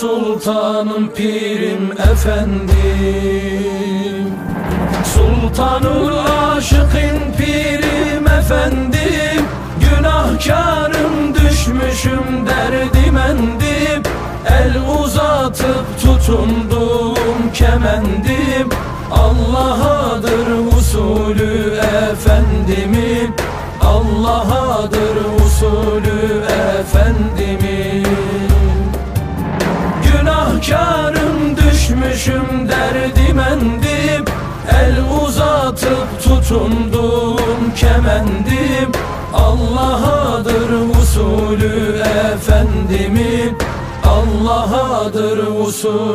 sultanım pirim efendim. Sultanul aşıkın pirim efendim. Günahkarım düşmüşüm derdimendim El uzatıp tutundum kemendim. Allah'adır usulü efendimin Allah'adır usulü efendimin düşmüşüm derdimendim El uzatıp tutundum kemendim. Allah'adır usulü efendimin Allah'adır usulü